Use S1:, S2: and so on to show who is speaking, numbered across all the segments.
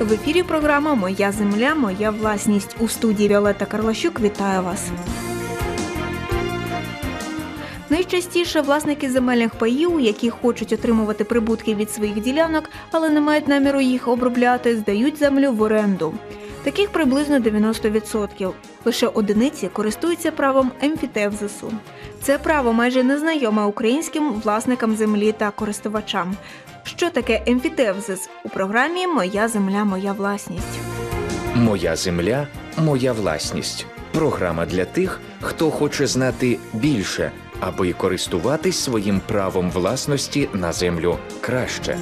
S1: В ефірі програма Моя земля, моя власність у студії Віолетта Карлащук. Вітаю вас. Найчастіше власники земельних паїв, які хочуть отримувати прибутки від своїх ділянок, але не мають наміру їх обробляти, здають землю в оренду. Таких приблизно 90%. Лише одиниці користуються правом емфітевзису. Це право майже незнайоме українським власникам землі та користувачам. Що таке емфітевзис у програмі Моя земля, моя власність.
S2: Моя земля, моя власність. Програма для тих, хто хоче знати більше, аби користуватись своїм правом власності на землю краще.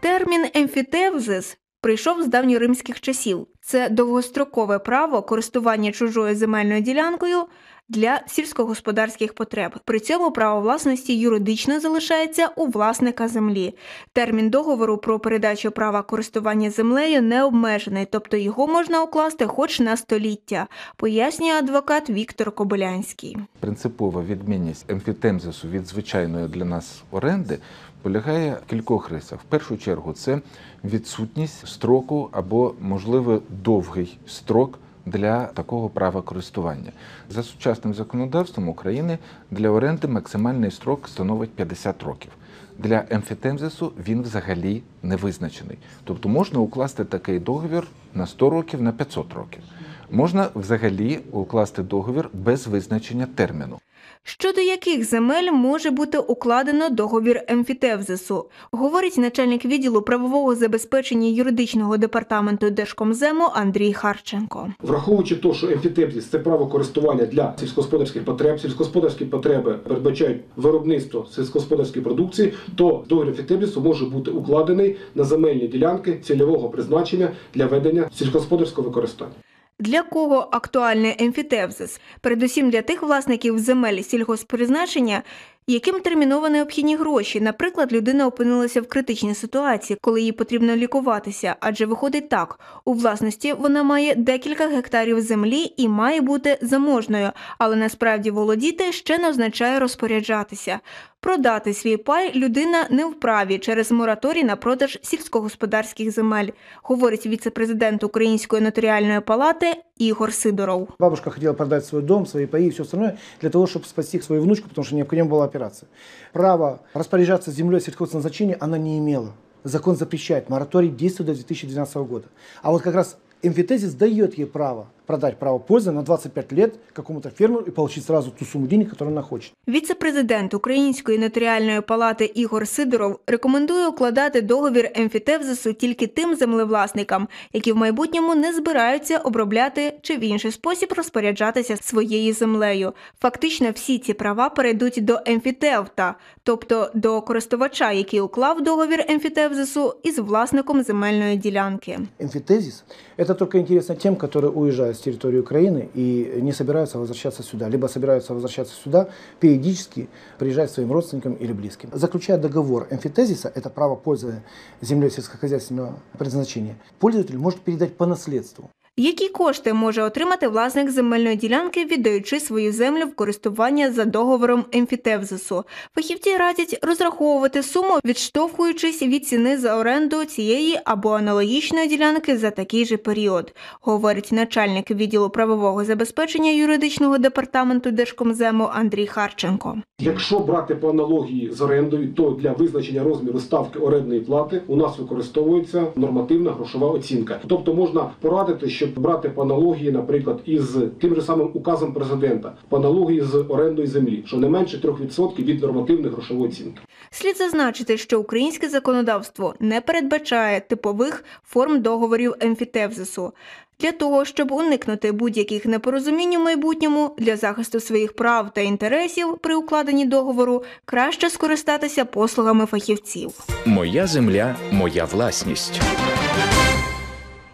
S1: Термін емфітевзис прийшов з давньоримських часів. Це довгострокове право користування чужою земельною ділянкою для сільськогосподарських потреб. При цьому право власності юридично залишається у власника землі. Термін договору про передачу права користування землею не обмежений, тобто його можна укласти хоч на століття, пояснює адвокат Віктор Кобилянський.
S3: Принципова відмінність емфітемзису від звичайної для нас оренди полягає в кількох рисах. В першу чергу це відсутність строку або, можливо, довгий строк. Для такого права користування за сучасним законодавством України для оренди максимальний строк становить 50 років. Для емфітемзису він взагалі не визначений. Тобто можна укласти такий договір на 100 років, на 500 років. Можна взагалі укласти договір без визначення терміну.
S1: Щодо яких земель може бути укладено договір емфітевзису, говорить начальник відділу правового забезпечення юридичного департаменту Держкомзему Андрій Харченко.
S4: Враховуючи те, що емфітепсис – це право користування для сільськогосподарських потреб, сільськогосподарські потреби передбачають виробництво сільськогосподарської продукції, то договір емфітепсису може бути укладений на земельні ділянки цільового призначення для ведення сільськогосподарського використання.
S1: Для кого актуальний емфітевзис? Передусім для тих власників земель сільгоспризначення, яким терміново необхідні гроші. Наприклад, людина опинилася в критичній ситуації, коли їй потрібно лікуватися, адже виходить так: у власності вона має декілька гектарів землі і має бути заможною, але насправді володіти ще не означає розпоряджатися. Продати свій пай людина не вправі через мораторій на продаж сільськогосподарських земель, говорить віце-президент Української нотаріальної палати Ігор Сидоров.
S5: Бабушка хотела продать свой дом, свои паи и все остальное для того, чтобы спасти свою внучку, потому что необходима была операция. Право распоряжаться землей сельхозназначения она не имела. Закон запрещает. Мораторий действует до 2012 года. А вот как раз эмфитезис дает ей право продать право пользы на 25 лет какому-то фермеру и получить сразу ту сумму денег, которую она хочет.
S1: Віце-президент Української нотаріальної палати Ігор Сидоров рекомендує укладати договір емфітевзису тільки тим землевласникам, які в майбутньому не збираються обробляти чи в інший спосіб розпоряджатися своєю землею. Фактично, всі ці права перейдуть до емфітевта, тобто до користувача, який уклав договір емфітевзису із власником земельної ділянки.
S5: Эмфитезис – это только интересно тем, которые уезжают с территории Украины и не собираются возвращаться сюда, либо собираются возвращаться сюда периодически, приезжать своим родственникам или близким. Заключая договор эмфитезиса, это право пользования землей сельскохозяйственного предназначения, пользователь может передать по наследству.
S1: Які кошти може отримати власник земельної ділянки, віддаючи свою землю в користування за договором емфітевзису? Фахівці радять розраховувати суму, відштовхуючись від ціни за оренду цієї або аналогічної ділянки за такий же період, говорить начальник відділу правового забезпечення юридичного департаменту Держкомзему Андрій Харченко.
S4: Якщо брати по аналогії з орендою, то для визначення розміру ставки орендної плати у нас використовується нормативна грошова оцінка. Тобто можна порадити, щоб брати по аналогії, наприклад, із тим же самим указом президента, по аналогії з орендою землі, що не менше 3% від нормативної грошової оцінки.
S1: Слід зазначити, що українське законодавство не передбачає типових форм договорів емфітевзису. Для того, щоб уникнути будь-яких непорозумінь у майбутньому для захисту своїх прав та інтересів при укладенні договору, краще скористатися послугами фахівців.
S2: Моя земля, моя власність.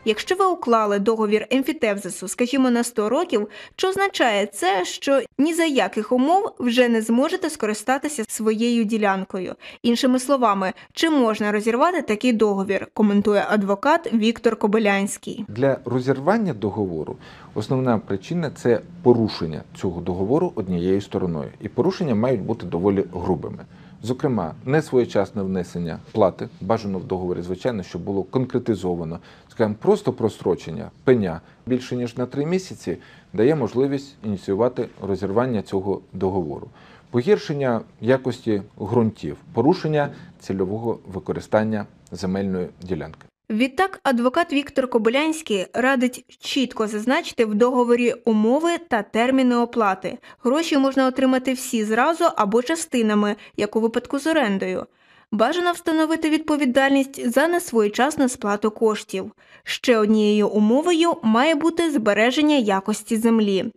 S1: Якщо ви уклали договір емфітевзису, скажімо, на 100 років, чи означає це, що ні за яких умов вже не зможете скористатися своєю ділянкою? Іншими словами, чи можна розірвати такий договір? Коментує адвокат Віктор Кобилянський.
S3: Для розірвання договору основна причина це порушення цього договору однією стороною. І порушення мають бути доволі грубими. Зокрема, несвоєчасне внесення плати бажано в договорі, звичайно, щоб було конкретизовано. Скажімо, просто прострочення пеня більше ніж на три місяці дає можливість ініціювати розірвання цього договору. Погіршення якості ґрунтів, порушення цільового використання земельної ділянки.
S1: Відтак, адвокат Віктор Кобилянський радить чітко зазначити в договорі умови та терміни оплати. Гроші можна отримати всі зразу або частинами, як у випадку з орендою. Бажано встановити відповідальність за несвоєчасну сплату коштів. Ще однією умовою має бути збереження якості землі.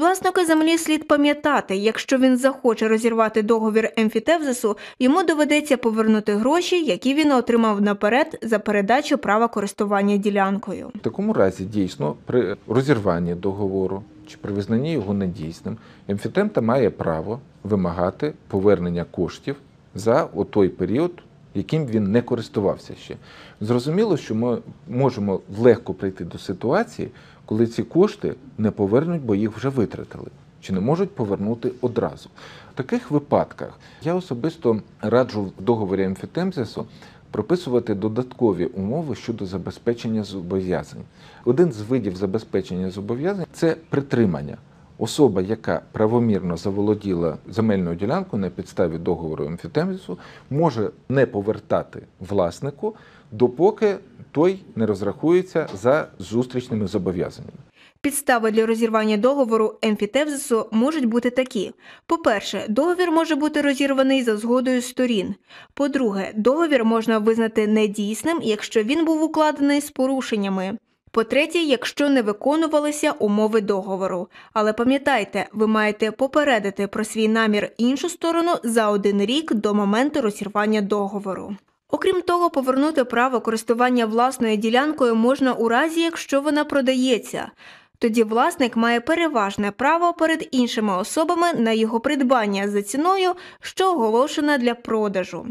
S1: Власника землі слід пам'ятати, якщо він захоче розірвати договір емфітевзису, йому доведеться повернути гроші, які він отримав наперед за передачу права користування ділянкою.
S3: В такому разі дійсно при розірванні договору чи при визнанні його недійсним, емфітемта має право вимагати повернення коштів за той період, яким він не користувався ще. Зрозуміло, що ми можемо легко прийти до ситуації, коли ці кошти не повернуть, бо їх вже витратили, чи не можуть повернути одразу. В таких випадках я особисто раджу в договорі емфітемзису прописувати додаткові умови щодо забезпечення зобов'язань. Один з видів забезпечення зобов'язань це притримання. Особа, яка правомірно заволоділа земельною ділянкою на підставі договору емфітемзису, може не повертати власнику, допоки той не розрахується за зустрічними зобов'язаннями.
S1: Підстави для розірвання договору емфітевзису можуть бути такі: по-перше, договір може бути розірваний за згодою сторін. По-друге, договір можна визнати недійсним, якщо він був укладений з порушеннями. По-третє, якщо не виконувалися умови договору. Але пам'ятайте, ви маєте попередити про свій намір іншу сторону за один рік до моменту розірвання договору. Окрім того, повернути право користування власною ділянкою можна у разі, якщо вона продається. Тоді власник має переважне право перед іншими особами на його придбання за ціною, що оголошена для продажу.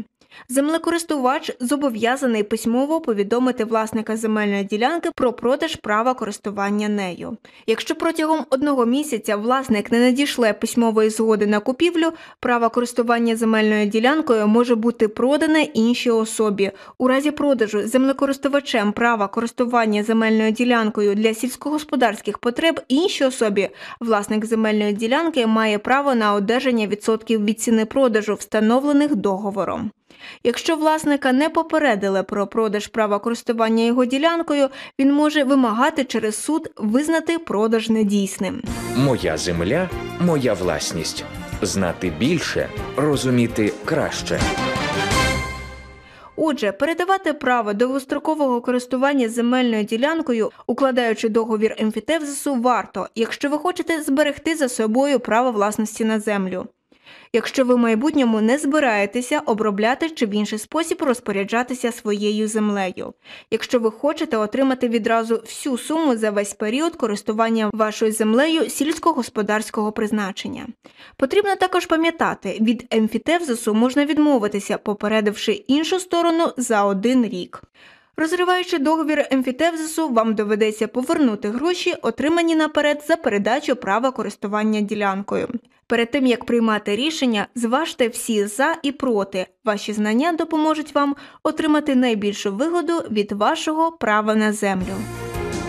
S1: Землекористувач зобов'язаний письмово повідомити власника земельної ділянки про продаж права користування нею. Якщо протягом одного місяця власник не надішле письмової згоди на купівлю, право користування земельною ділянкою може бути продане іншій особі. У разі продажу землекористувачем права користування земельною ділянкою для сільськогосподарських потреб іншій особі, власник земельної ділянки має право на одержання відсотків від ціни продажу, встановлених договором. Якщо власника не попередили про продаж права користування його ділянкою, він може вимагати через суд визнати продаж недійсним.
S2: Моя земля, моя власність. Знати більше, розуміти краще.
S1: Отже, передавати право довгострокового користування земельною ділянкою, укладаючи договір емфітевзису, варто, якщо ви хочете зберегти за собою право власності на землю. Якщо ви в майбутньому не збираєтеся обробляти чи в інший спосіб розпоряджатися своєю землею, якщо ви хочете отримати відразу всю суму за весь період користування вашою землею сільськогосподарського призначення. Потрібно також пам'ятати, від емфітевзису можна відмовитися, попередивши іншу сторону за один рік. Розриваючи договір емфітевзису, вам доведеться повернути гроші, отримані наперед за передачу права користування ділянкою. Перед тим як приймати рішення, зважте всі за і проти. Ваші знання допоможуть вам отримати найбільшу вигоду від вашого права на землю.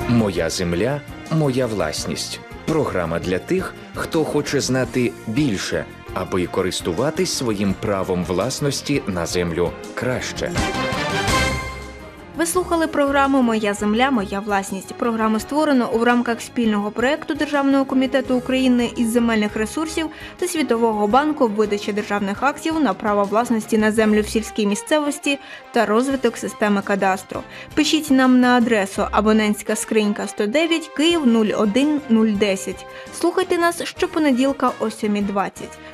S2: Моя земля, моя власність. Програма для тих, хто хоче знати більше, аби користуватись своїм правом власності на землю краще.
S1: Ви слухали програму Моя земля, моя власність. Програму створено у рамках спільного проекту Державного комітету України із земельних ресурсів та Світового банку видачі державних актів на право власності на землю в сільській місцевості та розвиток системи кадастру. Пишіть нам на адресу абонентська скринька 109 Київ 01010. Слухайте нас щопонеділка о 7.20.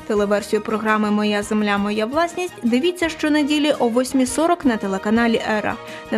S1: Телеверсію програми Моя земля, моя власність дивіться щонеділі о 8.40 на телеканалі Ера. На